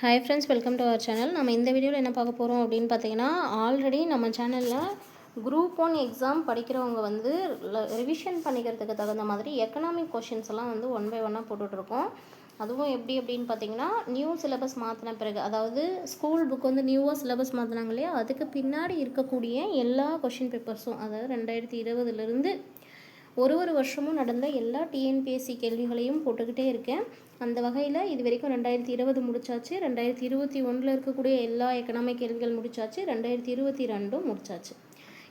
Hi friends welcome to our channel நம்ம இந்த வீடியோவில் என்ன பார்க்க போகிறோம் அப்படின்னு பார்த்தீங்கன்னா ஆல்ரெடி நம்ம சேனலில் குரூப் ஒன் எக்ஸாம் படிக்கிறவங்க வந்து ரிவிஷன் பண்ணிக்கிறதுக்கு தகுந்த மாதிரி எக்கனாமிக் கொஷின்ஸ் எல்லாம் வந்து ஒன் பை ஒன்னாக போட்டுட்ருக்கோம். அதுவும் எப்படி அப்படின்னு பார்த்தீங்கன்னா நியூ சிலபஸ் மாற்றின பிறகு அதாவது ஸ்கூல் புக் வந்து நியூவாக சிலபஸ் மாற்றினாங்க இல்லையா? அதுக்கு பின்னாடி இருக்கக்கூடிய எல்லா கொஷின் பேப்பர்ஸும் அதாவது ரெண்டாயிரத்தி இருபதுலேருந்து ஒரு ஒரு வருஷமும் நடந்த எல்லா டிஎன்பிஎஸ்சி கேள்விகளையும் போட்டுக்கிட்டே இருக்கேன். அந்த வகையில் இது வரைக்கும் ரெண்டாயிரத்தி இருபது முடிச்சாச்சு. ரெண்டாயிரத்தி இருபத்தி ஒன்றில் இருக்கக்கூடிய எல்லா எக்கனாமிக் கேள்விகள் முடிச்சாச்சு. ரெண்டாயிரத்தி இருபத்தி ரெண்டும் முடிச்சாச்சு.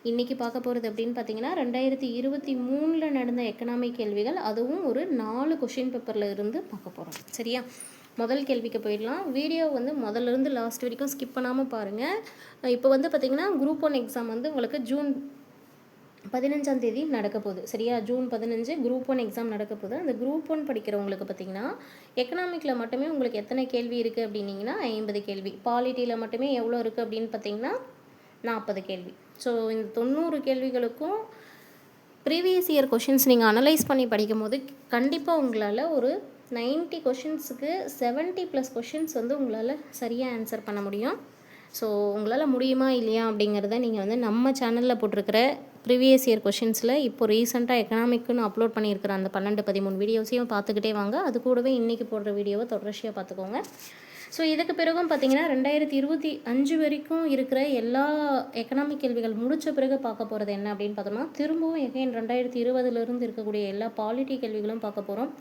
இன்றைக்கி பார்க்க போகிறது அப்படின்னு பார்த்தீங்கன்னா ரெண்டாயிரத்தி இருபத்தி மூணில் நடந்த எக்கனாமிக் கேள்விகள் அதுவும் ஒரு நாலு கொஷின் பேப்பரில் இருந்து பார்க்க போகிறோம் சரியா? முதல் கேள்விக்கு போயிடலாம். வீடியோ வந்து முதல்ல இருந்து லாஸ்ட் வரைக்கும் ஸ்கிப் பண்ணாமல் பாருங்கள் இப்போ வந்து பார்த்திங்கன்னா குரூப் ஒன் எக்ஸாம் வந்து உங்களுக்கு ஜூன் பதினஞ்சாம் தேதி நடக்க போகுது. சரியா? ஜூன் பதினஞ்சு குரூப் ஒன் எக்ஸாம் நடக்க போகுது. அந்த குரூப் ஒன் படிக்கிறவங்களுக்கு பார்த்தீங்கன்னா எக்கனாமிக்கில் மட்டுமே உங்களுக்கு எத்தனை கேள்வி இருக்குது அப்படின்னீங்கன்னா ஐம்பது கேள்வி. பாலிட்டியில் மட்டுமே எவ்வளோ இருக்குது அப்படின்னு பார்த்தீங்கன்னா நாற்பது கேள்வி. ஸோ இந்த தொண்ணூறு கேள்விகளுக்கும் ப்ரீவியஸ் இயர் கொஷின்ஸ் நீங்கள் அனலைஸ் பண்ணி படிக்கும் போது கண்டிப்பாக உங்களால் ஒரு நைன்ட்டி கொஷின்ஸுக்கு செவன்ட்டி ப்ளஸ் கொஷின்ஸ் வந்து உங்களால் சரியாக ஆன்சர் பண்ண முடியும். ஸோ உங்களால் முடியுமா இல்லையா அப்படிங்கிறத நீங்கள் வந்து நம்ம சேனலில் போட்டிருக்கிற ப்ரீவியஸ் இயர் கொஷின்ஸில் இப்போ ரீசெண்டாக எக்கனாமிக்குன்னு அப்லோட் பண்ணியிருக்கிற அந்த பன்னெண்டு பதிமூணு வீடியோஸையும் பார்த்துக்கிட்டே வாங்க. அது கூடவே இன்றைக்கி போடுற வீடியோவை தொடர்ச்சியாக பார்த்துக்கோங்க. ஸோ இதுக்கு பிறகும் பார்த்தீங்கன்னா ரெண்டாயிரத்தி இருபத்தி அஞ்சு வரைக்கும் இருக்கிற எல்லா எக்கனாமிக் கேள்விகள் முடித்த பிறகு பார்க்க போகிறது என்ன அப்படின்னு பார்த்தோம்னா திரும்பவும் எகைன் ரெண்டாயிரத்தி இருபதுலேருந்து இருக்கக்கூடிய எல்லா பாலிட்டி கேள்விகளும் பார்க்க போகிறோம்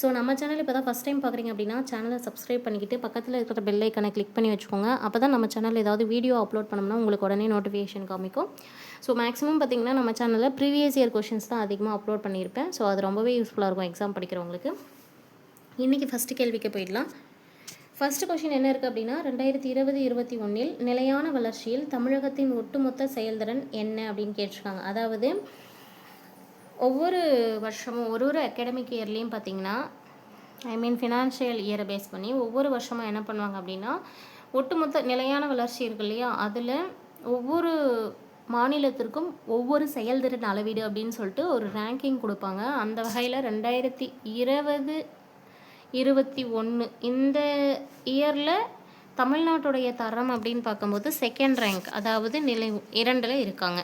ஸோ நம்ம சேனல் இப்போ தான் ஃபஸ்ட் டைம் பார்க்குறீங்க அப்படின்னா சேனலை சப்ஸ்கிரைப் பண்ணிக்கிட்டு பக்கத்தில் இருக்கிற பெல் ஐக்கனை கிளிக் பண்ணி வச்சுக்கோங்க. அப்போ தான் நம்ம சேனல் ஏதாவது வீடியோ அப்லோட் பண்ணோம்னா உங்களுக்கு உடனே நோட்டிஃபிகேஷன் காமிக்கும். ஸோ மேக்ஸிமம் பார்த்திங்கன்னா நம்ம சேனலில் ப்ரீவியஸ் இயர் கொஷின்ஸ் தான் அதிகமாக அப்லோட் பண்ணியிருப்பேன். ஸோ அது ரொம்பவே யூஸ்ஃபுல்லாக இருக்கும் எக்ஸாம் படிக்கிறவங்களுக்கு. இன்றைக்கி ஃபஸ்ட்டு கேள்விக்கு போயிடலாம். ஃபர்ஸ்ட் கொஷின் என்ன இருக்குது அப்படின்னா ரெண்டாயிரத்தி இருபது இருபத்தி ஒன்றில் நிலையான வளர்ச்சியில் தமிழகத்தின் ஒட்டுமொத்த செயல்திறன் என்ன அப்படின்னு கேட்டிருக்காங்க. அதாவது ஒவ்வொரு வருஷமும் ஒரு ஒரு அகாடமிக் இயர்லேயும் பார்த்தீங்கன்னா ஐ மீன் ஃபினான்ஷியல் இயரை பேஸ் பண்ணி ஒவ்வொரு வருஷமும் என்ன பண்ணுவாங்க அப்படின்னா ஒட்டுமொத்த நிலையான வளர்ச்சி இருக்கு இல்லையா? அதில் ஒவ்வொரு மாநிலத்திற்கும் ஒவ்வொரு செயல்திறன் அளவீடு அப்படின்னு சொல்லிட்டு ஒரு ரேங்கிங் கொடுப்பாங்க. அந்த வகையில் ரெண்டாயிரத்தி இருபது இருபத்தி ஒன்று இந்த இயரில் தமிழ்நாட்டுடைய தரம் அப்படின்னு பார்க்கும்போது செகண்ட் ரேங்க் அதாவது நிலை இரண்டில் இருக்காங்க.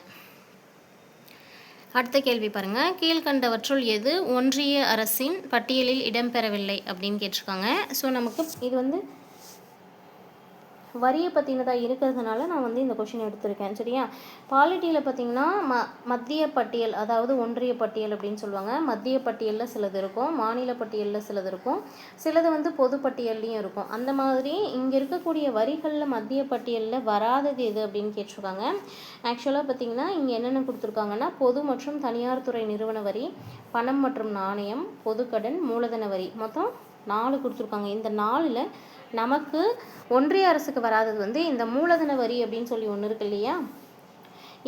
அடுத்த கேள்வி பாருங்கள் கீழ்கண்டவற்றுள் எது ஒன்றிய அரசின் பட்டியலில் இடம்பெறவில்லை அப்படின்னு கேட்டிருக்காங்க. ஸோ நமக்கு இது வந்து வரியை பற்றினதாக இருக்கிறதுனால நான் வந்து இந்த கொஷின் எடுத்திருக்கேன். சரியா? பாலிட்டியில் பார்த்தீங்கன்னா ம மத்திய பட்டியல் அதாவது ஒன்றிய பட்டியல் அப்படின்னு சொல்லுவாங்க. மத்திய பட்டியலில் சிலது இருக்கும் மாநில பட்டியலில் சிலது இருக்கும். சிலது வந்து பொது பட்டியல்லையும் இருக்கும். அந்த மாதிரி இங்கே இருக்கக்கூடிய வரிகளில் மத்திய பட்டியலில் வராதது எது அப்படின்னு கேட்டிருக்காங்க. ஆக்சுவலாக பார்த்தீங்கன்னா இங்கே என்னென்ன கொடுத்துருக்காங்கன்னா பொது மற்றும் தனியார் துறை நிறுவன வரி பணம் மற்றும் நாணயம் பொதுக்கடன் மூலதன வரி. மொத்தம் நாலு கொடுத்துருக்காங்க. இந்த நாலில் நமக்கு ஒன்றிய அரசுக்கு வராதது வந்து இந்த மூலதன வரி அப்படின்னு சொல்லி ஒன்று இருக்கு இல்லையா?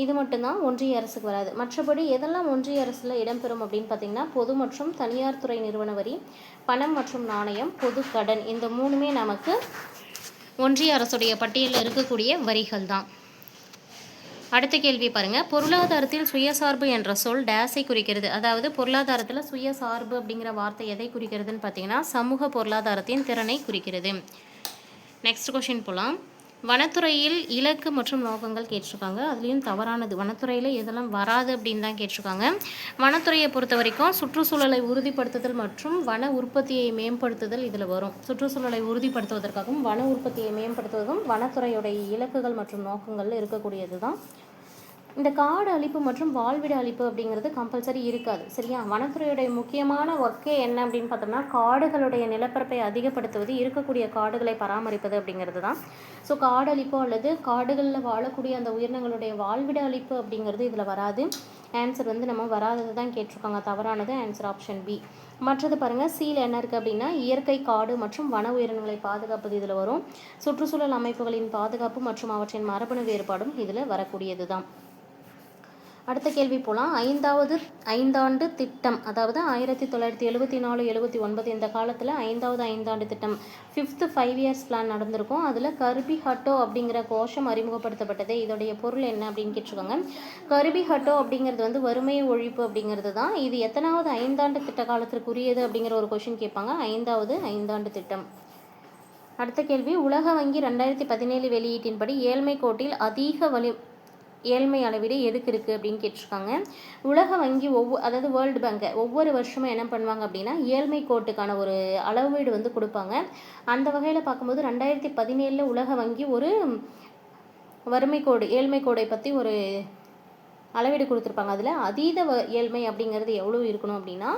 இது மட்டும்தான் ஒன்றிய அரசுக்கு வராது. மற்றபடி எதெல்லாம் ஒன்றிய அரசில் இடம்பெறும் அப்படின்னு பார்த்தீங்கன்னா பொது மற்றும் தனியார் துறை நிறுவன வரி பணம் மற்றும் நாணயம் பொது கடன் இந்த மூணுமே நமக்கு ஒன்றிய அரசுடைய பட்டியலில் இருக்கக்கூடிய வரிகள் தான் அடுத்த கேள்வி பாருங்க. பொருளாதாரத்தில் சுயசார்பு என்ற சொல் டேஸை குறிக்கிறது. அதாவது பொருளாதாரத்தில் சுயசார்பு அப்படிங்கிற வார்த்தை எதை குறிக்கிறதுன்னு பார்த்தீங்கன்னா சமூக பொருளாதாரத்தின் திறனை குறிக்கிறது. நெக்ஸ்ட் கொஷின் போகலாம் வனத்துறையில் இலக்கு மற்றும் நோக்கங்கள் கேட்டிருக்காங்க. அதுலேயும் தவறானது. வனத்துறையில் எதெல்லாம் வராது அப்படின்னு தான் கேட்டிருக்காங்க. வனத்துறையை பொறுத்த வரைக்கும் சுற்றுச்சூழலை உறுதிப்படுத்துதல் மற்றும் வன உற்பத்தியை மேம்படுத்துதல் இதில் வரும். சுற்றுச்சூழலை உறுதிப்படுத்துவதற்காகவும் வன உற்பத்தியை மேம்படுத்துவதும் வனத்துறையுடைய இலக்குகள் மற்றும் நோக்கங்களில் இருக்கக்கூடியது தான் இந்த காடு அழிப்பு மற்றும் வாழ்விட அழிப்பு அப்படிங்கிறது கம்பல்சரி இருக்காது சரியா? வனத்துறையுடைய முக்கியமான ஒர்க்கே என்ன அப்படின்னு பார்த்தோம்னா காடுகளுடைய நிலப்பரப்பை அதிகப்படுத்துவது இருக்கக்கூடிய காடுகளை பராமரிப்பது அப்படிங்கிறது தான். ஸோ காடு அழிப்பு அல்லது காடுகளில் வாழக்கூடிய அந்த உயிரினங்களுடைய வாழ்விட அழிப்பு அப்படிங்கிறது இதில் வராது. ஆன்சர் வந்து நம்ம வராதது தான் கேட்டிருக்காங்க. தவறானது ஆன்சர் ஆப்ஷன் பி மற்றது பாருங்கள் சீல் என்ன இருக்குது அப்படின்னா இயற்கை காடு மற்றும் வன உயிரினங்களை பாதுகாப்பது இதில் வரும். சுற்றுச்சூழல் அமைப்புகளின் பாதுகாப்பு மற்றும் அவற்றின் மரபணு வேறுபாடும் இதில் வரக்கூடியது தான் அடுத்த கேள்வி போகலாம் ஐந்தாவது ஐந்தாண்டு திட்டம். அதாவது ஆயிரத்தி தொள்ளாயிரத்தி எழுபத்தி நாலு எழுபத்தி ஒன்பது இந்த காலத்தில் ஐந்தாவது ஐந்தாண்டு திட்டம். ஃபிஃப்த்து ஃபைவ் இயர்ஸ் பிளான் நடந்திருக்கும். அதில் கர்பி ஹட்டோ அப்படிங்கிற கோஷம் அறிமுகப்படுத்தப்பட்டது. இதோடைய பொருள் என்ன அப்படின்னு கேட்டிருக்காங்க. கர்பி ஹட்டோ அப்படிங்கிறது வந்து வறுமை ஒழிப்பு அப்படிங்கிறது தான். இது எத்தனாவது ஐந்தாண்டு திட்ட காலத்திற்குரியது அப்படிங்கிற ஒரு கொஷின் கேட்பாங்க. ஐந்தாவது ஐந்தாண்டு திட்டம். அடுத்த கேள்வி உலக வங்கி ரெண்டாயிரத்தி பதினேழு வெளியீட்டின்படி ஏழ்மை கோட்டில் அதிக வலி ஏழ்மை அளவீடு எதுக்கு இருக்குது அப்படின்னு கேட்டிருக்காங்க. உலக வங்கி ஒவ்வொரு அதாவது வேர்ல்டு பேங்கை ஒவ்வொரு வருஷமும் என்ன பண்ணுவாங்க அப்படின்னா ஏழ்மை கோட்டுக்கான ஒரு அளவீடு வந்து கொடுப்பாங்க. அந்த வகையில் பார்க்கும்போது ரெண்டாயிரத்தி பதினேழில் உலக வங்கி ஒரு வறுமை கோடு ஏழ்மை கோடை பற்றி ஒரு அளவீடு கொடுத்துருப்பாங்க. அதில் அதீத வ ஏழ்மை அப்படிங்கிறது எவ்வளோ இருக்கணும் அப்படின்னா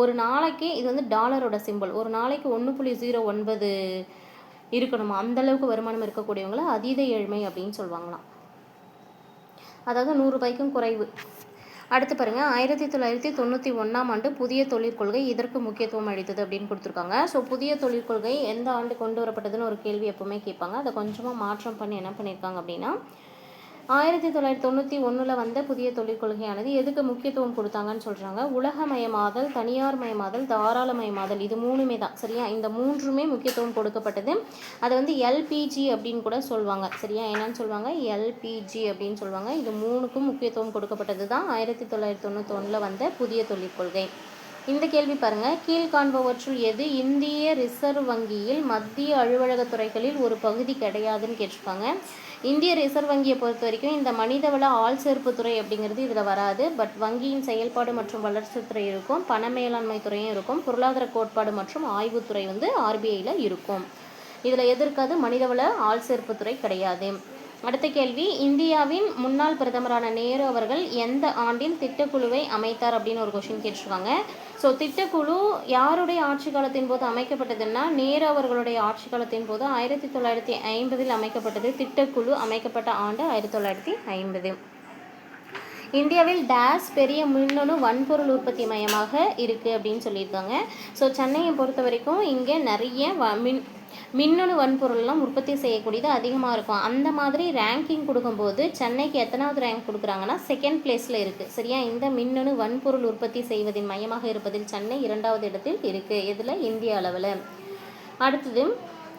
ஒரு நாளைக்கு இது வந்து டாலரோட சிம்பிள் ஒரு நாளைக்கு ஒன்று புள்ளி ஜீரோ ஒன்பது இருக்கணுமா? அந்தளவுக்கு வருமானம் இருக்கக்கூடியவங்கள அதீத ஏழ்மை அப்படின்னு சொல்லுவாங்களாம் அதாவது நூறுரூபாய்க்கும் குறைவு. அடுத்து பாருங்கள் ஆயிரத்தி தொள்ளாயிரத்தி தொண்ணூற்றி ஒன்றாம் ஆண்டு புதிய தொழிற்கொள்கை இதற்கு முக்கியத்துவம் அளித்தது அப்படின்னு கொடுத்துருக்காங்க. ஸோ புதிய தொழிற்கொள்கை எந்த ஆண்டு கொண்டு வரப்பட்டதுன்னு ஒரு கேள்வி எப்போவுமே கேட்பாங்க. அதை கொஞ்சமாக மாற்றம் பண்ணி என்ன பண்ணியிருக்காங்க அப்படின்னா ஆயிரத்தி தொள்ளாயிரத்தி தொண்ணூற்றி ஒன்றில் வந்த புதிய தொழிற்கொள்கையானது எதுக்கு முக்கியத்துவம் கொடுத்தாங்கன்னு சொல்கிறாங்க உலகமயமாதல் தனியார் மயமாதல் தாராளமயமாதல் இது மூணுமே தான். சரியா? இந்த மூன்றுமே முக்கியத்துவம் கொடுக்கப்பட்டது. அதை வந்து எல்பிஜி அப்படின்னு கூட சொல்லுவாங்க சரியா? என்னன்னு சொல்லுவாங்க எல்பிஜி அப்படின்னு சொல்லுவாங்க இது மூணுக்கும் முக்கியத்துவம் கொடுக்கப்பட்டது தான் ஆயிரத்தி தொள்ளாயிரத்தி தொண்ணூற்றி ஒன்றில் வந்த புதிய தொழிற்கொள்கை இந்த கேள்வி பாருங்க. கீழ்காண்பவற்றுள் எது இந்திய ரிசர்வ் வங்கியில் மத்திய அலுவலக துறைகளில் ஒரு பகுதி கிடையாதுன்னு கேட்டிருக்காங்க. இந்திய ரிசர்வ் வங்கியை பொறுத்த வரைக்கும் இந்த மனிதவள ஆள் சேர்ப்பு துறை அப்படிங்கிறது இதில் வராது. பட் வங்கியின் செயல்பாடு மற்றும் வளர்ச்சி துறை இருக்கும் பண மேலாண்மை துறையும் இருக்கும் பொருளாதார கோட்பாடு மற்றும் ஆய்வுத்துறை வந்து ஆர்பிஐயில் இருக்கும். இதில் எதிர்க்காது மனிதவள ஆள் சேர்ப்பு துறை கிடையாது. அடுத்த கேள்வி இந்தியாவின் முன்னாள் பிரதமரான நேரு அவர்கள் எந்த ஆண்டில் திட்டக்குழுவை அமைத்தார் அப்படின்னு ஒரு கொஷின் கேட்டிருக்காங்க. ஸோ திட்டக்குழு யாருடைய ஆட்சி காலத்தின் போது அமைக்கப்பட்டதுன்னா நேரு அவர்களுடைய ஆட்சி காலத்தின் போது ஆயிரத்தி தொள்ளாயிரத்தி ஐம்பதில் அமைக்கப்பட்டது திட்டக்குழு அமைக்கப்பட்ட ஆண்டு ஆயிரத்தி தொள்ளாயிரத்தி ஐம்பது. இந்தியாவில் டேஸ் பெரிய மின்னணு வன்பொருள் உற்பத்தி மையமாக இருக்குது அப்படின்னு சொல்லியிருக்காங்க. ஸோ சென்னையை பொறுத்த வரைக்கும் இங்கே நிறைய வ மின் மின்னணு வன்பொருள்லாம் உற்பத்தி செய்யக்கூடியது அதிகமாக இருக்கும். அந்த மாதிரி ரேங்கிங் கொடுக்கும்போது சென்னைக்கு எத்தனாவது ரேங்க் கொடுக்குறாங்கன்னா செகண்ட் பிளேஸில் இருக்குது சரியா? இந்த மின்னணு வன்பொருள் உற்பத்தி செய்வதின் மையமாக இருப்பதில் சென்னை இரண்டாவது இடத்தில் இருக்குது இதில் இந்திய அளவில். அடுத்தது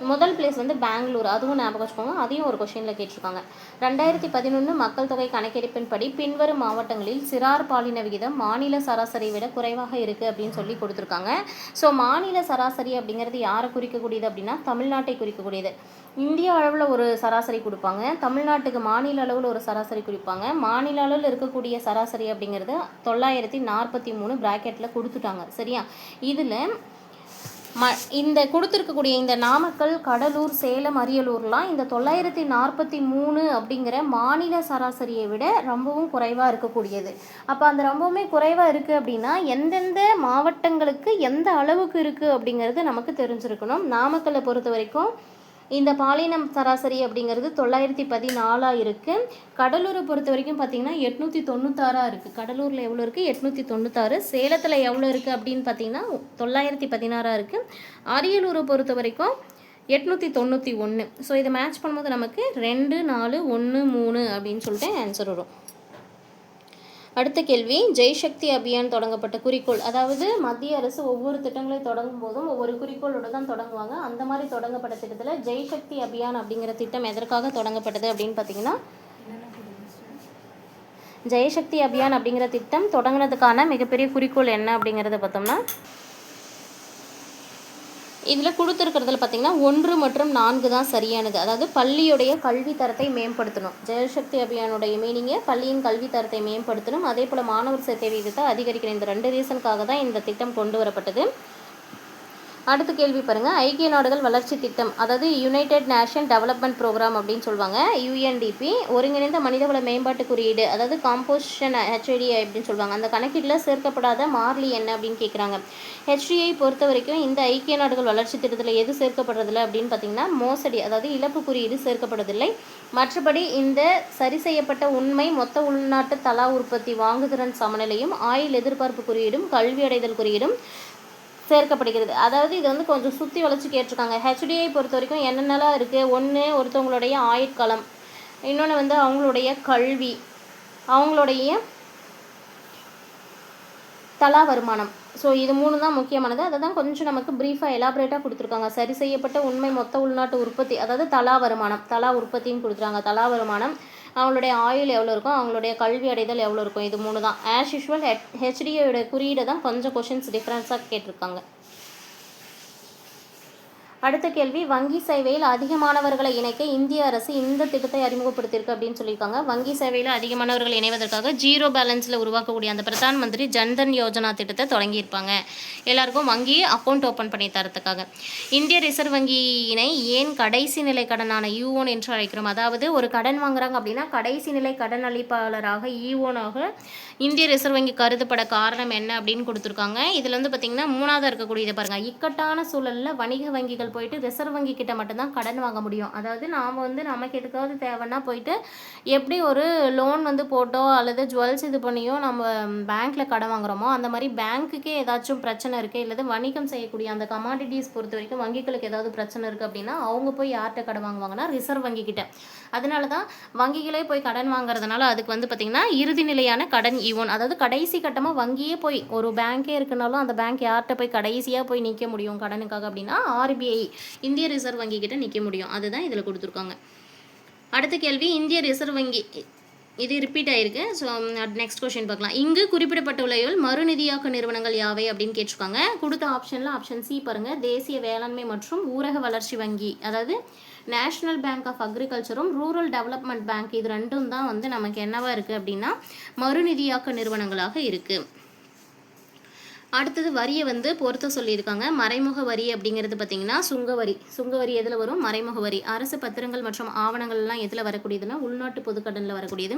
முதல் பிளேஸ் வந்து பெங்களூர். அதுவும் ஞாபகம் வச்சுக்கோங்க. அதையும் ஒரு கொஷினில் கேட்டிருக்காங்க. ரெண்டாயிரத்தி பதினொன்று மக்கள் தொகை கணக்கெடுப்பின்படி பின்வரும் மாவட்டங்களில் சிறார் பாலின விகிதம் மாநில சராசரியை விட குறைவாக இருக்குது அப்படின்னு சொல்லி கொடுத்துருக்காங்க. ஸோ மாநில சராசரி அப்படிங்கிறது யாரை குறிக்கக்கூடியது அப்படின்னா தமிழ்நாட்டை குறிக்கக்கூடியது. இந்திய அளவில் ஒரு சராசரி கொடுப்பாங்க. தமிழ்நாட்டுக்கு மாநில அளவில் ஒரு சராசரி குறிப்பாங்க மாநில அளவில் இருக்கக்கூடிய சராசரி அப்படிங்கிறது தொள்ளாயிரத்தி நாற்பத்தி மூணு ப்ராக்கெட்டில் கொடுத்துட்டாங்க. சரியா? இதில் ம இந்த கொடுத்துருக்கக்கூடிய இந்த நாமக்கல் கடலூர் சேலம் அரியலூர்லாம் இந்த தொள்ளாயிரத்தி நாற்பத்தி மூணு அப்படிங்கிற மாநில சராசரியை விட ரொம்பவும் குறைவாக இருக்கக்கூடியது. அப்போ அந்த ரொம்பவுமே குறைவாக இருக்குது அப்படின்னா எந்தெந்த மாவட்டங்களுக்கு எந்த அளவுக்கு இருக்குது அப்படிங்கிறது நமக்கு தெரிஞ்சிருக்கணும். நாமக்கல்லை பொறுத்த வரைக்கும் இந்த பாலினம் சராசரி அப்படிங்கிறது தொள்ளாயிரத்தி பதினாலாக இருக்குது கடலூரை பொறுத்த வரைக்கும் பார்த்தீங்கன்னா எட்நூற்றி தொண்ணூத்தாறாக இருக்குது கடலூரில் எவ்வளோ இருக்குது எட்நூற்றி தொண்ணூத்தாறு. சேலத்தில் எவ்வளோ இருக்குது அப்படின்னு பார்த்தீங்கன்னா தொள்ளாயிரத்தி பதினாறாக இருக்குது அரியலூரை பொறுத்த வரைக்கும் எட்நூற்றி தொண்ணூற்றி ஒன்று ஸோ இதை மேட்ச் பண்ணும்போது நமக்கு ரெண்டு நாலு ஒன்று மூணு அப்படின்னு சொல்லிட்டு ஆன்சர் வரும். அடுத்த கேள்வி ஜெய்சக்தி அபியான் தொடங்கப்பட்ட குறிக்கோள். அதாவது மத்திய அரசு ஒவ்வொரு திட்டங்களை தொடங்கும் போதும் ஒவ்வொரு குறிக்கோளோடு தான் தொடங்குவாங்க. அந்த மாதிரி தொடங்கப்பட்ட திட்டத்தில் ஜெய்சக்தி அபியான் அப்படிங்கிற திட்டம் எதற்காக தொடங்கப்பட்டது அப்படின்னு பார்த்தீங்கன்னா ஜெயசக்தி அபியான் அப்படிங்கிற திட்டம் தொடங்கினதுக்கான மிகப்பெரிய குறிக்கோள் என்ன அப்படிங்கிறத பார்த்தோம்னா இதில் கொடுத்துருக்கிறதுல பார்த்தீங்கன்னா ஒன்று மற்றும் நான்கு தான் சரியானது. அதாவது பள்ளியுடைய கல்வி தரத்தை மேம்படுத்தணும். ஜெயசக்தி அபியானுடைய மீனிங்கை பள்ளியின் கல்வி தரத்தை மேம்படுத்தணும். அதே போல் மாணவர் சேர்க்கை விகிதத்தை அதிகரிக்கணும். இந்த ரெண்டு ரீசனுக்காக தான் இந்த திட்டம் கொண்டு வரப்பட்டது. அடுத்த கேள்வி பாருங்கள் ஐக்கிய நாடுகள் வளர்ச்சி திட்டம் அதாவது யுனைடெட் நேஷன் டெவலப்மெண்ட் ப்ரோக்ராம் அப்படின்னு சொல்லுவாங்க. யூஎன்டிபி ஒருங்கிணைந்த மனிதவள மேம்பாட்டு குறியீடு அதாவது காம்போசிஷன் ஹெச்ஐடி அப்படின்னு சொல்லுவாங்க. அந்த கணக்கீட்டில் சேர்க்கப்படாத மார்லி என்ன அப்படின்னு கேட்குறாங்க ஹெச்டிஐ பொறுத்த வரைக்கும் இந்த ஐக்கிய நாடுகள் வளர்ச்சி திட்டத்தில் எது சேர்க்கப்படுறதில்ல அப்படின்னு பார்த்தீங்கன்னா மோசடி அதாவது இழப்பு குறியீடு சேர்க்கப்படுவதில்லை மற்றபடி இந்த சரி செய்யப்பட்ட உண்மை மொத்த உள்நாட்டு தலா உற்பத்தி வாங்குதிறன் சமநிலையும் ஆயில் எதிர்பார்ப்பு குறியீடும் கல்வி அடைதல் குறியீடும் சேர்க்கப்படுகிறது. அதாவது இது வந்து கொஞ்சம் சுற்றி வளர்ச்சி கேட்டிருக்காங்க. ஹெச்டிஐ பொறுத்த வரைக்கும் என்னென்னலாம் இருக்குது ஒன்று ஒருத்தவங்களுடைய ஆயுட்காலம். இன்னொன்று வந்து அவங்களுடைய கல்வி. அவங்களுடைய தலா வருமானம். ஸோ இது மூணு தான் முக்கியமானது. அதை தான் கொஞ்சம் நமக்கு ப்ரீஃபாக எலாபரேட்டாக கொடுத்துருக்காங்க. சரி செய்யப்பட்ட உண்மை மொத்த உள்நாட்டு உற்பத்தி அதாவது தலா வருமானம். தலா உற்பத்தின்னு கொடுத்துருக்காங்க தலா வருமானம் அவங்களுடைய ஆயுள் எவ்வளோ இருக்கும் அவங்களுடைய கல்வி அடைதல் எவ்வளோ இருக்கும் இது மூணு தான் ஆஸ் யூஷுவல் ஹெச் ஹெச்டியோட குறியீடை தான் கொஞ்சம் கொஷின்ஸ் டிஃப்ரென்ஸாக கேட்டிருக்காங்க. அடுத்த கேள்வி வங்கி சேவையில் அதிகமானவர்களை இணைக்க இந்திய அரசு இந்த திட்டத்தை அறிமுகப்படுத்தியிருக்கு அப்படின்னு சொல்லியிருக்காங்க. வங்கி சேவையில் அதிகமானவர்கள் இணைவதற்காக ஜீரோ பேலன்ஸில் உருவாக்கக்கூடிய அந்த பிரதான் மந்திரி ஜன்தன் யோஜனா திட்டத்தை தொடங்கியிருப்பாங்க. எல்லாருக்கும் வங்கி அக்கௌண்ட் ஓப்பன் பண்ணி தரத்துக்காக. இந்திய ரிசர்வ் வங்கியினை ஏன் கடைசி நிலை கடனான யூஓன் என்று அழைக்கிறோம். அதாவது ஒரு கடன் வாங்குறாங்க அப்படின்னா கடைசி நிலை கடன் அளிப்பாளராக ஈஓனாக இந்திய ரிசர்வ் வங்கி கருதப்பட காரணம் என்ன அப்படின்னு கொடுத்துருக்காங்க. இதில் வந்து பார்த்தீங்கன்னா மூணாவது இருக்கக்கூடியது பாருங்க. இக்கட்டான சூழலில் வணிக வங்கிகள் போயிட்டு ரிசர்வ் வங்கி கிட்ட மட்டும்தான் கடன் வாங்க முடியும். அதாவது நாம் வந்து நமக்கு எதுக்காவது தேவைன்னா போயிட்டு எப்படி ஒரு லோன் வந்து போட்டோ அல்லது ஜுவல்ஸ் இது பண்ணியோ நம்ம பேங்க்கில் கடன் வாங்குறோமோ அந்த மாதிரி பேங்க்குக்கே ஏதாச்சும் பிரச்சனை இருக்குது இல்லது வணிகம் செய்யக்கூடிய அந்த கமாடிட்டிஸ் பொறுத்த வரைக்கும் வங்கிகளுக்கு ஏதாவது பிரச்சனை இருக்குது அப்படின்னா அவங்க போய் யார்கிட்ட கடன் வாங்குவாங்கன்னா ரிசர்வ் வங்கி கிட்ட. அதனால தான் வங்கிகளே போய் கடன் வாங்குறதுனால அதுக்கு வந்து பார்த்திங்கன்னா இறுதி நிலையான கடன் ஒன் அதாவது கடைசி கட்டமாக வங்கியே போய் ஒரு பேங்க்கே இருக்குனாலும் அந்த பேங்க் யார்கிட்ட போய் கடைசியாக போய் நிற்க முடியும் கடனுக்காக அப்படின்னா ஆர்பிஐ இந்திய ரிசர்வ் வங்கி கிட்ட நிற்க முடியும். அதுதான் இதில் கொடுத்துருக்காங்க. அடுத்த கேள்வி இந்திய ரிசர்வ் வங்கி இது ரிப்பீட் ஆயிருக்கு. ஸோ நெக்ஸ்ட் கொஸ்டின் பார்க்கலாம். இங்கு குறிப்பிடப்பட்டுள்ளவைகள் மறுநிதியாக்க நிறுவனங்கள் யாவை அப்படின்னு கேட்டிருக்காங்க. கொடுத்த ஆப்ஷனில் ஆப்ஷன் சி பாருங்க. தேசிய வேளாண்மை மற்றும் ஊரக வளர்ச்சி வங்கி அதாவது நேஷனல் பேங்க் ஆஃப் அக்ரிகல்ச்சரும் ரூரல் டெவலப்மெண்ட் பேங்க் இது ரெண்டும் தான் வந்து நமக்கு என்னவா இருக்குது அப்படின்னா மறுநிதியாக்க நிறுவனங்களாக இருக்குது அடுத்தது வரியை வந்து பொறுத்த சொல்லியிருக்காங்க. மறைமுக வரி அப்படிங்கிறது பார்த்தீங்கன்னா சுங்க வரி. சுங்க வரி எதில் வரும்? மறைமுக வரி. அரசு பத்திரங்கள் மற்றும் ஆவணங்கள்லாம் எதில் வரக்கூடியதுன்னா உள்நாட்டு பொதுக்கடனில் வரக்கூடியது.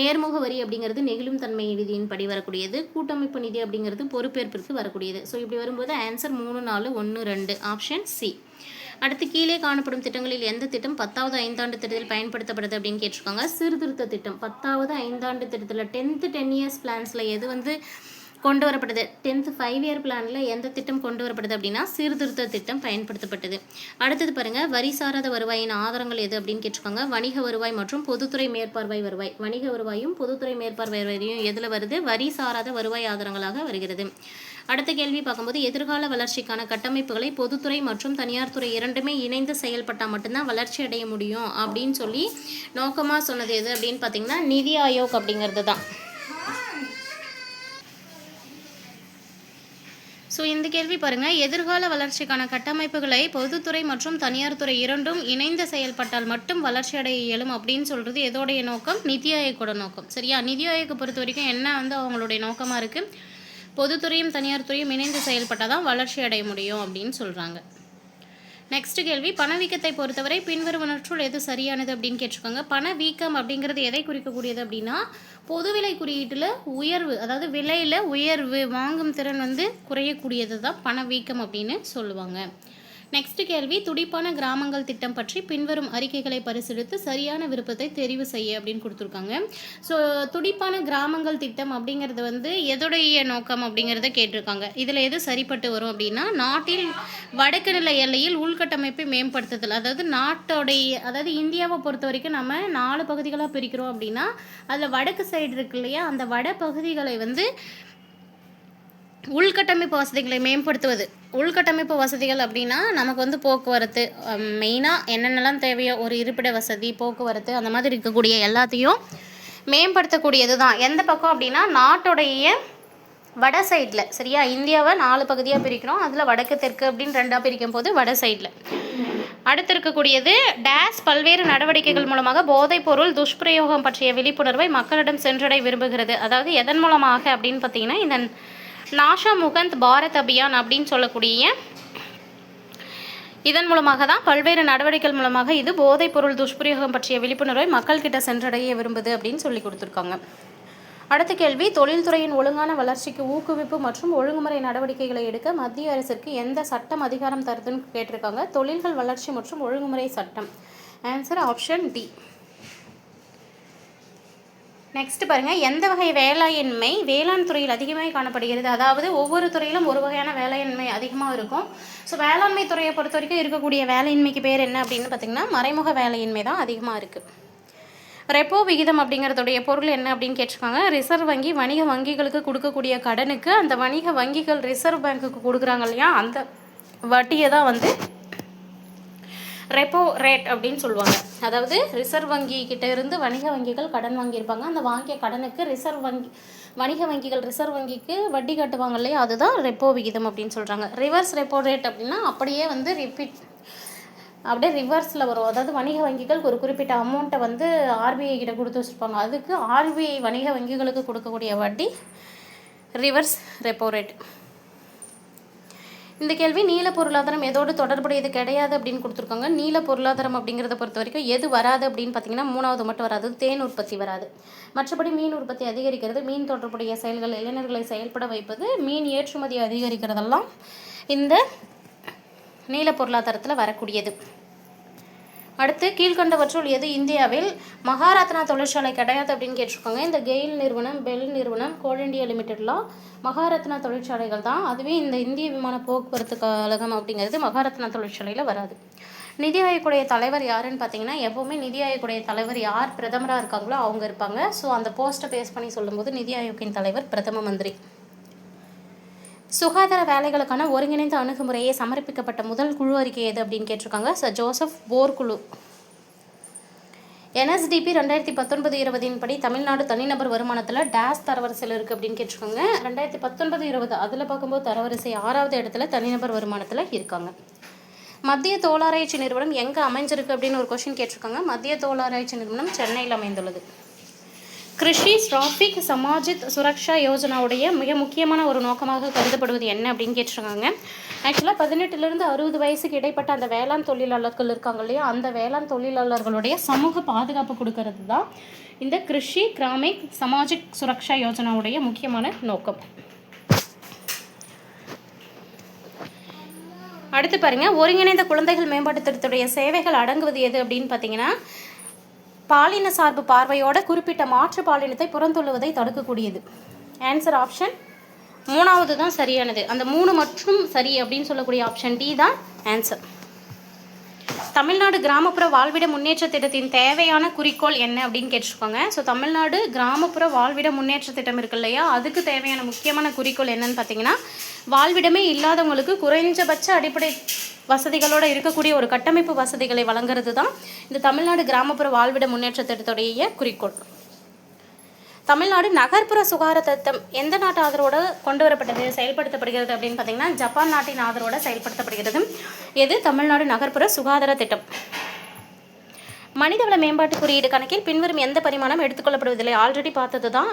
நேர்முக வரி அப்படிங்கிறது நெகிழும் தன்மை விதியின் படி வரக்கூடியது. கூட்டமைப்பு நிதி அப்படிங்கிறது பொறுப்பேற்பிற்கு வரக்கூடியது. ஸோ இப்படி வரும்போது ஆன்சர் மூணு நாலு ஒன்று ரெண்டு. ஆப்ஷன் சி அடுத்து கீழே காணப்படும் திட்டங்களில் எந்த திட்டம் பத்தாவது ஐந்தாண்டு திட்டத்தில் பயன்படுத்தப்படுது அப்படின்னு கேட்டிருக்காங்க. சீர்திருத்த திட்டம். பத்தாவது ஐந்தாண்டு திட்டத்தில் டென்த்து டென் இயர்ஸ் பிளான்ஸில் எது வந்து கொண்டு வரப்படுது? டென்த் ஃபைவ் இயர் பிளானில் எந்த திட்டம் கொண்டு வரப்படுது அப்படின்னா சீர்திருத்த திட்டம் பயன்படுத்தப்பட்டது. அடுத்தது பாருங்கள் வரி சாராத வருவாயின் ஆதாரங்கள் எது அப்படின்னு கேட்டிருக்காங்க. வணிக வருவாய் மற்றும் பொதுத்துறை மேற்பார்வை வருவாய். வணிக வருவாயும் பொதுத்துறை மேற்பார்வை வருவாயும் எதில் வருது? வரி சாராத வருவாய் ஆதாரங்களாக வருகிறது. அடுத்த கேள்வி பார்க்கும்போது எதிர்கால வளர்ச்சிக்கான கட்டமைப்புகளை பொதுத்துறை மற்றும் தனியார் துறை இரண்டுமே இணைந்து செயல்பட்டால் மட்டும்தான் வளர்ச்சி அடைய முடியும் அப்படின்னு சொல்லி நோக்கமாக சொன்னது எது அப்படின்னு பார்த்தீங்கன்னா நிதி ஆயோக் அப்படிங்கிறது தான். ஸோ இந்த கேள்வி பாருங்க. எதிர்கால வளர்ச்சிக்கான கட்டமைப்புகளை பொதுத்துறை மற்றும் தனியார் துறை இரண்டும் இணைந்து செயல்பட்டால் மட்டும் வளர்ச்சி அடைய இயலும் அப்படின்னு சொல்றது எதோடைய நோக்கம்? நிதி ஆயோக்கோட நோக்கம். சரியா? நிதி ஆயோக்கை பொறுத்த வரைக்கும் என்ன வந்து அவங்களுடைய நோக்கமாக இருக்கு? பொதுத்துறையும் தனியார் துறையும் இணைந்து செயல்பட்டால் தான் வளர்ச்சி அடைய முடியும் அப்படின்னு சொல்கிறாங்க நெக்ஸ்ட் கேள்வி பணவீக்கத்தை பொறுத்தவரை பின்வருவனற்றுள் எது சரியானது அப்படின்னு கேட்டிருக்காங்க. பணவீக்கம் அப்படிங்கிறது எதை குறிக்கக்கூடியது அப்படின்னா பொது விலை குறியீட்டில் உயர்வு அதாவது விலையில் உயர்வு வாங்கும் திறன் வந்து குறையக்கூடியது தான் பணவீக்கம் அப்படின்னு சொல்லுவாங்க. நெக்ஸ்ட் கேள்வி துடிப்பான கிராமங்கள் திட்டம் பற்றி பின்வரும் அறிக்கைகளை பரிசீலித்து சரியான விருப்பத்தை தெரிவு செய்ய அப்படின்னு கொடுத்துருக்காங்க. ஸோ துடிப்பான கிராமங்கள் திட்டம் அப்படிங்கிறது வந்து எதுடைய நோக்கம் அப்படிங்கிறத கேட்டிருக்காங்க. இதில் எது சரிப்பட்டு வரும் அப்படின்னா நாட்டில் வடக்கு நில எல்லையில் உள்கட்டமைப்பை மேம்படுத்துதல். அதாவது நாட்டோடைய அதாவது இந்தியாவை பொறுத்த வரைக்கும் நம்ம நாலு பகுதிகளாக பிரிக்கிறோம் அப்படின்னா அதில் வடக்கு சைடு இருக்கு இல்லையா? அந்த வட பகுதிகளை வந்து உள்கட்டமைப்பு வசதிகளை மேம்படுத்துவது. உள்கட்டமைப்பு வசதிகள் அப்படின்னா நமக்கு வந்து போக்குவரத்து மெயினாக என்னென்னலாம் தேவையோ ஒரு இருப்பிட வசதி போக்குவரத்து அந்த மாதிரி இருக்கக்கூடிய எல்லாத்தையும் மேம்படுத்தக்கூடியது தான் எந்த பக்கம் அப்படின்னா நாட்டுடைய வட சைடில் சரியா? இந்தியாவை நாலு பகுதியாக பிரிக்கிறோம். அதில் வடக்கு தெற்கு அப்படின்னு ரெண்டாக பிரிக்கும் போது வட சைடில் அடுத்து இருக்கக்கூடியது டேஸ் பல்வேறு நடவடிக்கைகள் மூலமாக போதைப்பொருள் துஷ்பிரயோகம் பற்றிய விழிப்புணர்வை மக்களிடம் சென்றடை விரும்புகிறது. அதாவது எதன் மூலமாக அப்படின்னு பார்த்தீங்கன்னா இந்த நாஷா முகந்த் பாரத் அபியான் அப்படின்னு சொல்லக்கூடிய இதன் மூலமாக தான் பல்வேறு நடவடிக்கைகள் மூலமாக இது போதைப் பொருள் துஷ்பிரயோகம் பற்றிய விழிப்புணர்வை மக்கள்கிட்ட சென்றடைய விரும்புது அப்படின்னு சொல்லி கொடுத்துருக்காங்க. அடுத்த கேள்வி தொழில்துறையின் ஒழுங்கான வளர்ச்சிக்கு ஊக்குவிப்பு மற்றும் ஒழுங்குமுறை நடவடிக்கைகளை எடுக்க மத்திய அரசிற்கு எந்த சட்டம் அதிகாரம் தருதுன்னு கேட்டிருக்காங்க. தொழில்கள் வளர்ச்சி மற்றும் ஒழுங்குமுறை சட்டம். ஆன்சர் ஆப்ஷன் டி நெக்ஸ்ட் பாருங்கள் எந்த வகை வேலையின்மை வேளாண் துறையில் அதிகமாக காணப்படுகிறது? அதாவது ஒவ்வொரு துறையிலும் ஒரு வகையான வேலையின்மை அதிகமாக இருக்கும். ஸோ வேளாண்மை துறையை பொறுத்த வரைக்கும் இருக்கக்கூடிய வேலையின்மைக்கு பேர் என்ன அப்படின்னு பார்த்தீங்கன்னா மறைமுக வேலையின்மை தான் அதிகமாக இருக்குது ரெப்போ விகிதம் அப்படிங்கிறதுடைய பொருள் என்ன அப்படின்னு கேட்டிருக்காங்க? ரிசர்வ் வங்கி வணிக வங்கிகளுக்கு கொடுக்கக்கூடிய கடனுக்கு அந்த வணிக வங்கிகள் ரிசர்வ் பேங்க்குக்கு கொடுக்குறாங்க இல்லையா? அந்த வட்டியை தான் வந்து ரெப்போ ரேட் அப்படின்னு சொல்லுவாங்க. அதாவது ரிசர்வ் வங்கி கிட்ட இருந்து வணிக வங்கிகள் கடன் வாங்கியிருப்பாங்க. அந்த வாங்கிய கடனுக்கு ரிசர்வ் வங்கி வணிக வங்கிகள் ரிசர்வ் வங்கிக்கு வட்டி கட்டுவாங்க இல்லையா? அதுதான் ரெப்போ விகிதம் அப்படின்னு சொல்கிறாங்க ரிவர்ஸ் ரெப்போ ரேட் அப்படின்னா அப்படியே வந்து ரிப்பீட் அப்படியே ரிவர்ஸில் வரும். அதாவது வணிக வங்கிகள் ஒரு குறிப்பிட்ட அமௌண்ட்டை வந்து ஆர்பிஐ கிட்ட கொடுத்து வச்சுருப்பாங்க. அதுக்கு ஆர்பிஐ வணிக வங்கிகளுக்கு கொடுக்கக்கூடிய வட்டி ரிவர்ஸ் ரெப்போ ரேட் இந்த கேள்வி நீல பொருளாதாரம் எதோடு தொடர்புடையது கிடையாது அப்படின்னு கொடுத்துருக்காங்க. நீல பொருளாதாரம் அப்படிங்கிறத பொறுத்த வரைக்கும் எது வராது அப்படின்னு பார்த்தீங்கன்னா மூணாவது மட்டும் வராது தேன் உற்பத்தி வராது. மற்றபடி மீன் உற்பத்தி அதிகரிக்கிறது மீன் தொடர்புடைய செயல்கள் இளைஞர்களை செயல்பட வைப்பது மீன் ஏற்றுமதி அதிகரிக்கிறதெல்லாம் இந்த நீல பொருளாதாரத்தில் வரக்கூடியது. அடுத்து கீழ்கண்டவற்றுள் எது இந்தியாவில் மகாரத்னா தொழிற்சாலை கிடையாது அப்படின்னு கேட்டிருக்காங்க. இந்த கெயில் நிறுவனம் பெல் நிறுவனம் கோல் இண்டியா லிமிடெட்லாம் மகாரத்னா தொழிற்சாலைகள் தான். அதுவே இந்த இந்திய விமான போக்குவரத்து கழகம் அப்படிங்கிறது மகாரத்னா தொழிற்சாலையில் வராது. நிதி ஆயோக்குடைய தலைவர் யாருன்னு பார்த்தீங்கன்னா எப்போவுமே நிதி ஆயோக்குடைய தலைவர் யார் பிரதமராக இருக்காங்களோ அவங்க இருப்பாங்க. ஸோ அந்த போஸ்ட்டை பேஸ் பண்ணி சொல்லும்போது நிதி ஆயோக்கின் தலைவர் பிரதம மந்திரி. சுகாதார வேலைகளுக்கான ஒருங்கிணைந்த அணுகுமுறையை சமர்ப்பிக்கப்பட்ட முதல் குழு அறிக்கை எது அப்படின்னு கேட்டிருக்காங்க. ச ஜோசப் போர் குழு என்எஸ்டிபி ரெண்டாயிரத்தி பத்தொன்பது இருபதின் படி தமிழ்நாடு தனிநபர் வருமானத்தில் டேஸ் தரவரிசையில் இருக்குது அப்படின்னு கேட்டிருக்காங்க. ரெண்டாயிரத்தி பத்தொன்பது இருபது அதில் பார்க்கும்போது தரவரிசை ஆறாவது இடத்துல தனிநபர் வருமானத்தில் இருக்காங்க. மத்திய தோலாராய்ச்சி நிறுவனம் எங்கே அமைஞ்சிருக்கு அப்படின்னு ஒரு கொஷின் கேட்டிருக்காங்க. மத்திய தோலாராய்ச்சி நிறுவனம் சென்னையில் அமைந்துள்ளது. கிருஷி ஸ்ராஃபிக் சமாஜித் சுரக்ஷா யோஜனாவுடைய மிக முக்கியமான ஒரு நோக்கமாக கருதப்படுவது என்ன அப்படின்னு கேட்டிருக்காங்க. ஆக்சுவலாக பதினெட்டுலேருந்து அறுபது வயசுக்கு இடைப்பட்ட அந்த வேளாண் தொழிலாளர்கள் இருக்காங்க இல்லையா? அந்த வேளாண் தொழிலாளர்களுடைய சமூக பாதுகாப்பு கொடுக்கறது தான் இந்த கிருஷி கிராமிக் சமாஜிக் சுரக்ஷா யோஜனாவுடைய முக்கியமான நோக்கம். அடுத்து பாருங்கள் ஒருங்கிணைந்த குழந்தைகள் மேம்பாட்டு திட்டத்துடைய சேவைகள் அடங்குவது எது அப்படின்னு பார்த்தீங்கன்னா பாலின சார்பு பார்வையோட குறிப்பிட்ட மாற்று பாலினத்தை புறந்தொள்ளுவதை தடுக்கக்கூடியது. ஆன்சர் ஆப்ஷன் மூணாவது தான் சரியானது. அந்த மூணு மற்றும் சரி அப்படின்னு சொல்லக்கூடிய ஆப்ஷன் டி தான் ஆன்சர் தமிழ்நாடு கிராமப்புற வாழ்விட முன்னேற்ற திட்டத்தின் தேவையான குறிக்கோள் என்ன அப்படின்னு கேட்டிருக்கோங்க ஸோ தமிழ்நாடு கிராமப்புற வாழ்விட முன்னேற்ற திட்டம் இருக்கு இல்லையா? அதுக்கு தேவையான முக்கியமான குறிக்கோள் என்னன்னு பார்த்தீங்கன்னா வாழ்விடமே இல்லாதவங்களுக்கு குறைஞ்சபட்ச அடிப்படை வசதிகளோடு இருக்கக்கூடிய ஒரு கட்டமைப்பு வசதிகளை வழங்குறது தான் இந்த தமிழ்நாடு கிராமப்புற வாழ்விட முன்னேற்ற திட்டத்துடைய குறிக்கோள். தமிழ்நாடு நகர்ப்புற சுகாதார திட்டம் எந்த நாட்டு ஆதரவோடு கொண்டு வரப்பட்டது செயல்படுத்தப்படுகிறது அப்படின்னு பார்த்தீங்கன்னா ஜப்பான் நாட்டின் ஆதரவோடு செயல்படுத்தப்படுகிறது. எது தமிழ்நாடு நகர்ப்புற சுகாதார திட்டம்? மனிதவள மேம்பாட்டு குறியீடு கணக்கில் பின்வரும் எந்த பரிமாணம் எடுத்துக்கொள்ளப்படுவதில்லை? ஆல்ரெடி பார்த்தது தான்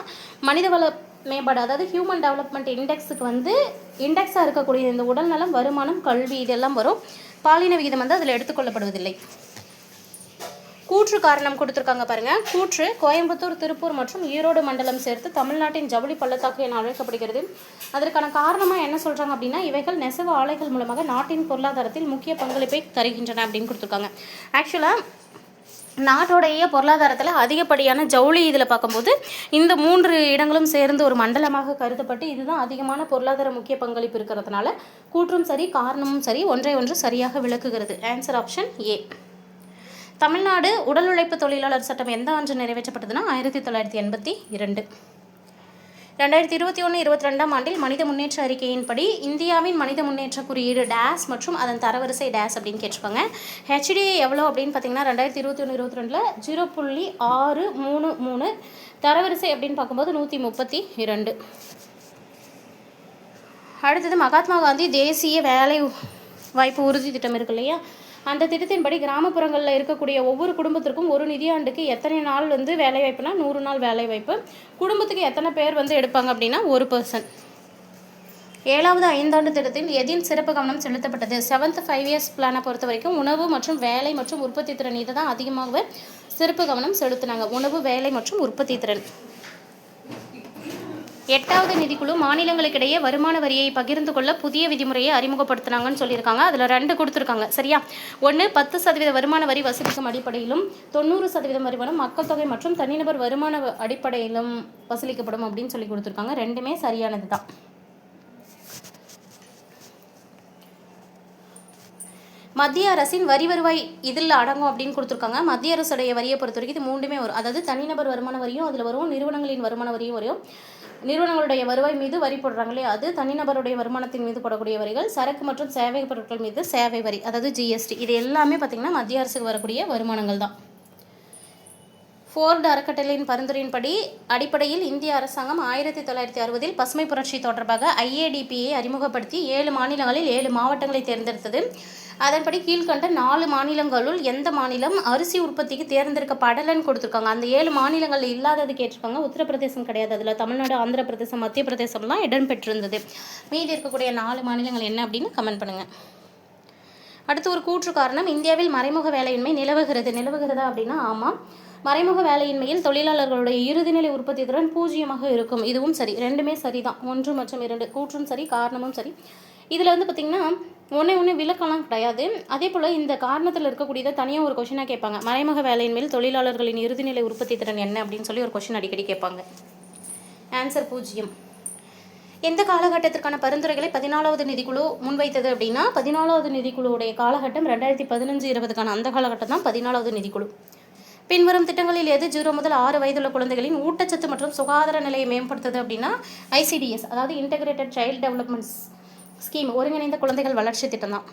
மனிதவள மேம்பாடு அதாவது ஹியூமன் டெவலப்மெண்ட் இண்டெக்ஸுக்கு வந்து இண்டெக்ஸாக இருக்கக்கூடிய இந்த உடல்நலம் வருமானம் கல்வி இதெல்லாம் வரும். பாலின விகிதம் வந்து அதில் எடுத்துக்கொள்ளப்படுவதில்லை. கூற்று காரணம் கொடுத்துருக்காங்க பாருங்க. கூற்று கோயம்புத்தூர் திருப்பூர் மற்றும் ஈரோடு மண்டலம் சேர்த்து தமிழ்நாட்டின் ஜவுளி பள்ளத்தாக்கு என அழைக்கப்படுகிறது. அதற்கான காரணமாக என்ன சொல்கிறாங்க அப்படின்னா இவைகள் நெசவு ஆலைகள் மூலமாக நாட்டின் பொருளாதாரத்தில் முக்கிய பங்களிப்பை தருகின்றன அப்படின்னு கொடுத்துருக்காங்க. ஆக்சுவலாக நாட்டோடைய பொருளாதாரத்தில் அதிகப்படியான ஜவுளி இதில் பார்க்கும்போது இந்த மூன்று இடங்களும் சேர்ந்து ஒரு மண்டலமாக கருதப்பட்டு இதுதான் அதிகமான பொருளாதார முக்கிய பங்களிப்பு இருக்கிறதுனால கூற்றும் சரி காரணமும் சரி ஒன்றை ஒன்று சரியாக விளக்குகிறது. ஆன்சர் ஆப்ஷன் ஏ தமிழ்நாடு உடல் உழைப்பு தொழிலாளர் சட்டம் எந்த ஆண்டு நிறைவேற்றப்பட்டதுன்னா ஆயிரத்தி தொள்ளாயிரத்தி எண்பத்தி இரண்டு. ரெண்டாயிரத்தி இருபத்தி ஒன்று இருபத்தி ரெண்டாம் ஆண்டில் மனித முன்னேற்ற அறிக்கையின்படி இந்தியாவின் மனித முன்னேற்ற குறியீடு டேஸ் மற்றும் அதன் தரவரிசை டேஸ் அப்படின்னு கேட்டிருப்பாங்க. ஹெச்டிஏ எவ்வளோ அப்படின்னு பார்த்தீங்கன்னா ரெண்டாயிரத்தி இருபத்தி ஒன்று இருபத்தி ரெண்டில் ஜீரோ புள்ளி ஆறு மூணு மூணு தரவரிசை அப்படின்னு பார்க்கும்போது நூற்றி முப்பத்தி இரண்டு. அடுத்தது மகாத்மா காந்தி தேசிய வேலை வாய்ப்பு உறுதி திட்டம் இருக்கு இல்லையா? அந்த திட்டத்தின்படி கிராமப்புறங்களில் இருக்கக்கூடிய ஒவ்வொரு குடும்பத்திற்கும் ஒரு நிதியாண்டுக்கு எத்தனை நாள் வந்து வேலை வாய்ப்புனா நூறு நாள் வேலை வாய்ப்பு குடும்பத்துக்கு எத்தனை பேர் வந்து எடுப்பாங்க அப்படின்னா ஒரு பர்சன் ஏழாவது ஐந்தாண்டு திட்டத்தில் எதில் சிறப்பு கவனம் செலுத்தப்பட்டது? செவன்த் ஃபைவ் இயர்ஸ் பிளானை பொறுத்த வரைக்கும் உணவு மற்றும் வேலை மற்றும் உற்பத்தி திறன் இதை தான் அதிகமாக சிறப்பு கவனம் செலுத்தினாங்க. உணவு வேலை மற்றும் உற்பத்தி திறன். எட்டாவது நிதிக்குழு மாநிலங்களுக்கிடையே வருமான வரியை பகிர்ந்து கொள்ள புதிய விதிமுறையை அறிமுகப்படுத்தினாங்கன்னு சொல்லியிருக்காங்க. அதில் ரெண்டு கொடுத்துருக்காங்க. சரியா? ஒன்று பத்து சதவீத வருமான வரி வசூலிக்கும் அடிப்படையிலும் தொண்ணூறு சதவீதம் வருமானம் மக்கள் தொகை மற்றும் தனிநபர் வருமான அடிப்படையிலும் வசூலிக்கப்படும் அப்படின்னு சொல்லி கொடுத்துருக்காங்க. ரெண்டுமே சரியானது தான். மத்திய அரசின் வரி வருவாய் இதில் அடங்கும் அப்படின்னு கொடுத்துருக்காங்க. மத்திய அரசுடைய வரியை பொறுத்த வரைக்கும் இது மூன்றுமே வரும். அதாவது தனிநபர் வருமான வரியும் அதில் வரும் நிறுவனங்களின் வருமான வரியும் வரும். நிறுவனங்களுடைய வருவாய் மீது வரி போடுறாங்க இல்லையா அது தனிநபருடைய வருமானத்தின் மீது போடக்கூடிய வரிகள் சரக்கு மற்றும் சேவை பொருட்கள் மீது சேவை வரி அதாவது ஜிஎஸ்டி இது எல்லாமே பார்த்திங்கன்னா மத்திய அரசுக்கு வரக்கூடிய வருமானங்கள் தான். ஃபோர்டு அறக்கட்டளையின் பரிந்துரையின்படி அடிப்படையில் இந்திய அரசாங்கம் ஆயிரத்தி தொள்ளாயிரத்தி அறுபதில் பசுமை புரட்சி தொடர்பாக ஐஏடிபியை அறிமுகப்படுத்தி ஏழு மாநிலங்களில் ஏழு மாவட்டங்களை தேர்ந்தெடுத்தது. அதன்படி கீழ்கண்ட நாலு மாநிலங்களுள் எந்த மாநிலம் அரிசி உற்பத்திக்கு தேர்ந்தெடுக்கப்படலைன்னு கொடுத்துருக்காங்க? அந்த ஏழு மாநிலங்கள் இல்லாதது கேட்டிருக்காங்க. உத்தரப்பிரதேசம் கிடையாது. அதில் தமிழ்நாடு ஆந்திர பிரதேசம் மத்திய பிரதேசம்லாம் இடம் பெற்றிருந்தது. மீதி இருக்கக்கூடிய நாலு மாநிலங்கள் என்ன அப்படின்னு கமெண்ட் பண்ணுங்கள் அடுத்து ஒரு கூற்று காரணம் இந்தியாவில் மறைமுக வேலையின்மை நிலவுகிறது. நிலவுகிறதா அப்படின்னா ஆமாம். மறைமுக வேலையின்மையில் தொழிலாளர்களுடைய இறுதிநிலை உற்பத்தி திறன் பூஜ்ஜியமாக இருக்கும். இதுவும் சரி. ரெண்டுமே சரிதான். ஒன்று மற்றும் இரண்டு. கூற்றும் சரி காரணமும் சரி. இதில் வந்து பார்த்திங்கன்னா ஒன்றே ஒன்று விளக்கம்லாம் கிடையாது. அதே போல் இந்த காரணத்தில் இருக்கக்கூடியதை தனியாக ஒரு கொஷினாக கேட்பாங்க. மறைமுக வேலையின்மையில் தொழிலாளர்களின் இறுதிநிலை உற்பத்தி திறன் என்ன அப்படின்னு சொல்லி ஒரு கொஷின் அடிக்கடி கேட்பாங்க. ஆன்சர் பூஜ்ஜியம் எந்த காலகட்டத்திற்கான பரிந்துரைகளை பதினாலாவது நிதிக்குழு முன்வைத்தது அப்படின்னா பதினாலாவது நிதிக்குழுவுடைய காலகட்டம் ரெண்டாயிரத்தி பதினஞ்சு இருபதுக்கான அந்த காலகட்டம் தான் பதினாலாவது நிதிக்குழு. பின்வரும் திட்டங்களில் எது ஜீரோ முதல் ஆறு வயதுள்ள குழந்தைகளின் ஊட்டச்சத்து மற்றும் சுகாதார நிலையை மேம்படுத்துது அப்படின்னா ஐசிடிஎஸ் அதாவது இன்டகிரேட்டட் சைல்டு டெவலப்மெண்ட் ஸ்கீம் ஒருங்கிணைந்த குழந்தைகள் வளர்ச்சி திட்டம் தான்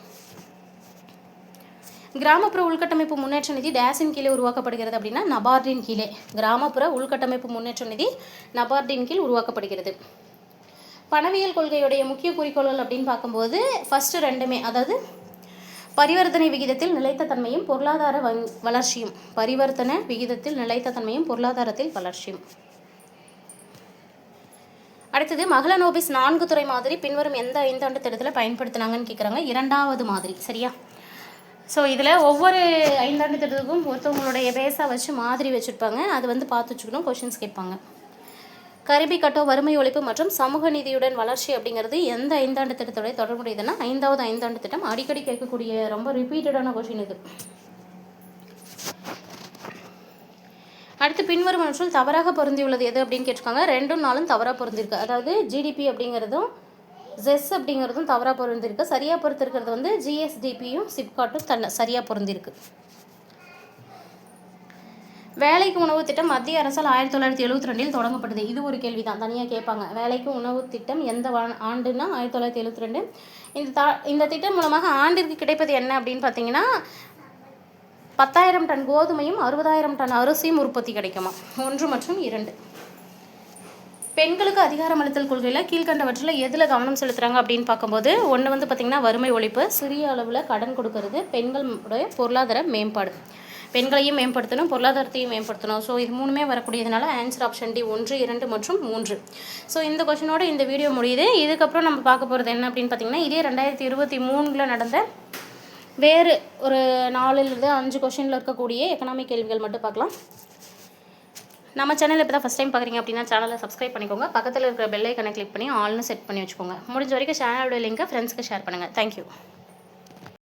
கிராமப்புற உள்கட்டமைப்பு முன்னேற்ற நிதி டேஸின் கீழே உருவாக்கப்படுகிறது அப்படின்னா நபார்டின் கீழே. கிராமப்புற உள்கட்டமைப்பு முன்னேற்ற நிதி நபார்டின் கீழ் உருவாக்கப்படுகிறது. பணவியல் கொள்கையுடைய முக்கிய குறிக்கோள்கள் அப்படின்னு பார்க்கும்போது ஃபஸ்ட்டு ரெண்டுமே அதாவது பரிவர்த்தனை விகிதத்தில் நிலைத்த தன்மையும் பொருளாதார வளர்ச்சியும். பரிவர்த்தனை விகிதத்தில் நிலைத்த தன்மையும் பொருளாதாரத்தில் வளர்ச்சியும். அடுத்தது மகளநோபிஸ் நான்கு துறை மாதிரி பின்வரும் எந்த ஐந்தாண்டு திட்டத்தில் பயன்படுத்தினாங்கன்னு கேட்குறாங்க இரண்டாவது மாதிரி சரியா? ஸோ இதில் ஒவ்வொரு ஐந்தாண்டு திட்டத்துக்கும் ஒருத்தவங்களுடைய பேஸாக வச்சு மாதிரி வச்சுருப்பாங்க. அது வந்து பார்த்து வச்சுக்கணும் கொஷின்ஸ் கேட்பாங்க. கரிபி கட்டோ வறுமை ஒழிப்பு மற்றும் சமூக நீதியுடன் வளர்ச்சி அப்படிங்கிறது எந்த ஐந்தாண்டு திட்டத்தோட தொடர்புடையதுன்னா ஐந்தாவது ஐந்தாண்டு திட்டம் அடிக்கடி கேட்கக்கூடிய ரொம்ப ரிப்பீட்டடான கொஷின் இது. அடுத்து பின்வரும் மனுஷல் தவறாக பொருந்தியுள்ளது எது அப்படின்னு கேட்டிருக்காங்க. ரெண்டும் நாளும் தவறாக பொருந்திருக்கு. அதாவது ஜிடிபி அப்படிங்கிறதும் ஜெஸ் அப்படிங்கிறதும் தவறாக பொருந்திருக்கு. சரியாக பொறுத்திருக்கிறது வந்து ஜிஎஸ்டிபியும் சிப்காட்டும் தன்னை சரியாக பொருந்திருக்கு. வேலைக்கு உணவு திட்டம் மத்திய அரசால் ஆயிரத்தி தொள்ளாயிரத்தி எழுபத்தி ரெண்டில் தொடங்கப்பட்டது. இது ஒரு கேள்வி தான் தனியாக கேட்பாங்க. வேலைக்கு உணவு திட்டம் எந்த வா- ஆண்டுன்னா ஆயிரத்தி தொள்ளாயிரத்தி எழுபத்தி ரெண்டு. இந்த தா இந்த திட்டம் மூலமாக ஆண்டிற்கு கிடைப்பது என்ன அப்படின்னு பார்த்தீங்கன்னா பத்தாயிரம் டன் கோதுமையும் அறுபதாயிரம் டன் அரிசியும் உற்பத்தி கிடைக்குமா? ஒன்று மற்றும் இரண்டு. பெண்களுக்கு அதிகாரமளித்தல் கொள்கையில் கீழ்கண்டவற்றில் எதில் கவனம் செலுத்துகிறாங்க அப்படின்னு பார்க்கும்போது ஒன்று வந்து பார்த்திங்கன்னா வறுமை ஒழிப்பு சிறிய அளவில் கடன் கொடுக்கறது பெண்களுடைய பொருளாதார மேம்பாடு. பெண்களையும் மேம்படுத்தணும் பொருளாதாரத்தையும் மேம்படுத்தணும். ஸோ இது மூணுமே வரக்கூடியதுனால ஆன்சர் ஆப்ஷன் டி ஒன்று இரண்டு மற்றும் மூன்று. ஸோ இந்த கொஷினோட இந்த வீடியோ முடியுது. இதுக்கப்புறம் நம்ம பார்க்க போகிறது என்ன அப்படின்னு பார்த்தீங்கன்னா இதே ரெண்டாயிரத்தி இருபத்தி மூணில் நடந்த வேறு ஒரு நாலுலேருந்து அஞ்சு கொஷினில் இருக்கக்கூடிய எக்கனாமிக் கேள்விகள் மட்டும் பார்க்கலாம். நம்ம சேனல் இப்போ தான் ஃபஸ்ட் டைம் பார்க்குறீங்க அப்படின்னா சேனலை சப்ஸ்கிரைப் பண்ணிக்கோங்க. பக்கத்தில் இருக்கிற பெல்லைக்கனை கிளிக் பண்ணி ஆல்னு செட் பண்ணி வச்சுக்கோங்க. முடிஞ்ச வரைக்கும் சேனலோட லிங்கை ஃப்ரெண்ட்ஸ்க்கு ஷேர் பண்ணுங்கள் தேங்க்யூ